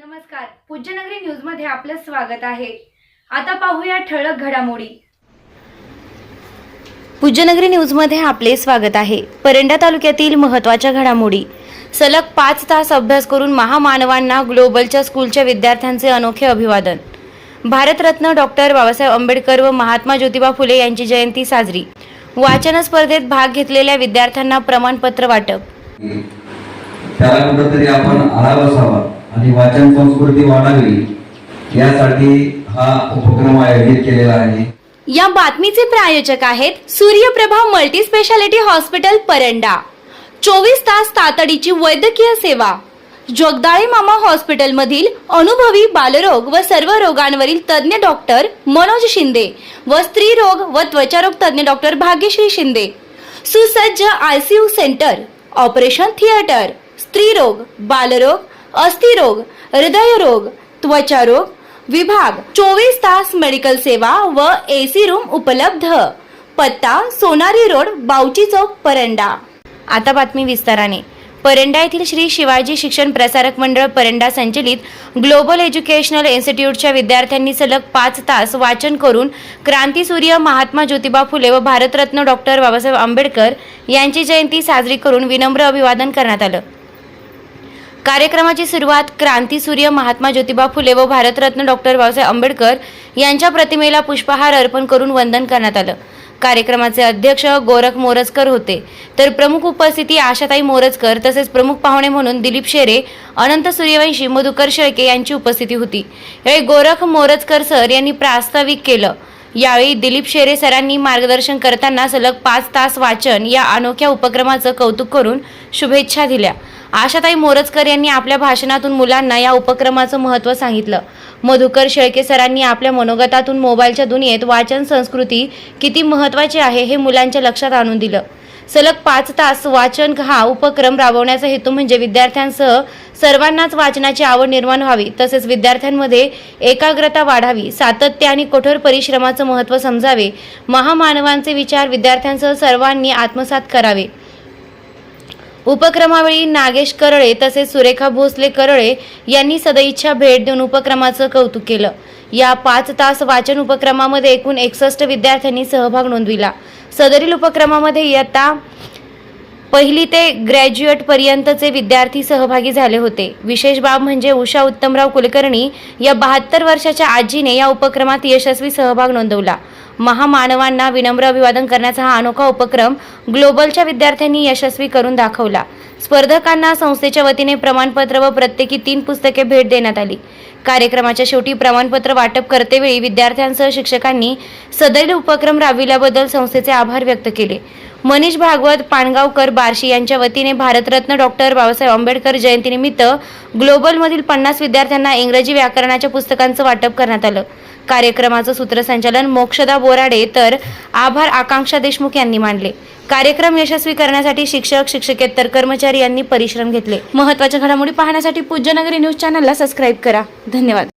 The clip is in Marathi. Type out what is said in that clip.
नमस्कार. पूज्यनगरी न्यूजमध्ये आपलं स्वागत आहे. आता पाहूया ठळक घडामोडी. पूज्यनगरी न्यूजमध्ये आपले स्वागत आहे. परंडा तालुक्यातील महत्त्वाच्या घडामोडी. सलग पाच तास अभ्यास करून महामानवांना ग्लोबलच्या स्कूलच्या विद्यार्थ्यांचे अनोखे अभिवादन. भारतरत्न डॉक्टर बाबासाहेब आंबेडकर व महात्मा ज्योतिबा फुले यांची जयंती साजरी. वाचन स्पर्धेत भाग घेतलेल्या विद्यार्थ्यांना प्रमाणपत्र वाटप. त्याला कुठंतरी आपण आळा बसावा. आणि वाचन संस्कृती वाढावी यासाठी हा उपक्रम आयोजित केलेला आहे. या बातमीचे प्रायोजक आहेत Suryaprabha multi speciality hospital Paranda. चोवीस तास तातडीची वैद्यकीय सेवा. जगदाळे मामा हॉस्पिटलमधील अनुभवी बालरोग व सर्व रोगांवरील तज्ज्ञ डॉक्टर मनोज शिंदे व स्त्री रोग व त्वचारोग तज्ज्ञ डॉक्टर भाग्यश्री शिंदे. सुसज्ज आयसीयू सेंटर ऑपरेशन थिएटर स्त्रीरोग बालरोग अस्थिरोग हृदयरोग त्वचारोग विभाग चोवीस तास मेडिकल सेवा व एसी रूम उपलब्ध. पत्ता सोनारी रोड बावची चौक परंडा. आता बातमी विस्ताराने. परंडा येथील श्री शिवाजी शिक्षण प्रसारक मंडळ परंडा संचलित ग्लोबल एज्युकेशनल इन्स्टिट्यूटच्या विद्यार्थ्यांनी सलग पाच तास वाचन करून क्रांतीसूर्य महात्मा ज्योतिबा फुले व भारतरत्न डॉक्टर बाबासाहेब आंबेडकर यांची जयंती साजरी करून विनम्र अभिवादन करण्यात आलं. कार्यक्रमाची सुरुवात क्रांतीसूर्य महात्मा ज्योतिबा फुले व भारतरत्न डॉक्टर बाबासाहेब आंबेडकर यांच्या प्रतिमेला पुष्पहार अर्पण करून वंदन करण्यात आलं. कार्यक्रमाचे अध्यक्ष गोरख मोरजकर होते. तर प्रमुख उपस्थिती आशाताई मोरजकर तसेच प्रमुख पाहुणे म्हणून दिलीप शेरे अनंत सूर्यवंशी मधुकर शेळके यांची उपस्थिती होती. यावेळी गोरख मोरजकर सर यांनी प्रास्ताविक केलं. यावेळी दिलीप शेरे सरांनी मार्गदर्शन करताना सलग पाच तास वाचन या अनोख्या उपक्रमाचं कौतुक करून शुभेच्छा दिल्या. आशाताई मोरजकर यांनी आपल्या भाषणातून मुलांना या उपक्रमाचं महत्त्व सांगितलं. मधुकर शेळके सरांनी आपल्या मनोगतातून मोबाईलच्या दुनियेत वाचन संस्कृती किती महत्त्वाची आहे हे मुलांच्या लक्षात आणून दिलं. सलग पाच तास वाचन हा उपक्रम राबवण्याचा हेतू म्हणजे विद्यार्थ्यांसह सर्वांनाच वाचनाची आवड निर्माण व्हावी तसेच विद्यार्थ्यांमध्ये एकाग्रता वाढावी सातत्य आणि कठोर परिश्रमाचं महत्त्व समजावे महामानवांचे विचार विद्यार्थ्यांसह सर्वांनी आत्मसात करावे. उपक्रमावेळी नागेश करळे तसेच सुरेखा भोसले करळे यांनी सदैच्छा भेट देऊन उपक्रमाचं कौतुक केलं. या पाच तास वाचन उपक्रमामध्ये एकूण एकसष्ट विद्यार्थ्यांनी सहभाग नोंदविला. सदरील उपक्रमामध्ये इयत्ता पहिली ते ग्रॅज्युएट पर्यंतचे विद्यार्थी सहभागी झाले होते. विशेष बाब म्हणजे उषा उत्तमराव कुलकर्णी या बहात्तर वर्षाच्या आजीने या उपक्रमात यशस्वी सहभाग नोंदवला. महामानवांना विनम्र अभिवादन करण्याचा हा अनोखा उपक्रम ग्लोबलच्या विद्यार्थ्यांनी यशस्वी करून दाखवला. स्पर्धकांना संस्थेच्या वतीने प्रमाणपत्र व प्रत्येकी तीन पुस्तके भेट देण्यात आली. कार्यक्रमाच्या शेवटी प्रमाणपत्र वाटप करतेवेळी विद्यार्थ्यांसह शिक्षकांनी सदैल उपक्रम राबविल्याबद्दल संस्थेचे आभार व्यक्त केले. मनीष भागवत पाणगावकर बार्शी यांच्या वतीने भारतरत्न डॉक्टर बाबासाहेब आंबेडकर जयंतीनिमित्त ग्लोबलमधील पन्नास विद्यार्थ्यांना इंग्रजी व्याकरणाच्या पुस्तकांचं वाटप करण्यात आलं. कार्यक्रमाचं सूत्रसंचालन मोक्षदा बोराडे तर आभार आकांक्षा देशमुख यांनी मांडले कार्यक्रम यशस्वी करण्यासाठी शिक्षक शिक्षकेतर कर्मचारी यांनी परिश्रम घेतले. महत्त्वाच्या घडामोडी पाहण्यासाठी पूज्यनगरी न्यूज चॅनलला सबस्क्राईब करा. धन्यवाद.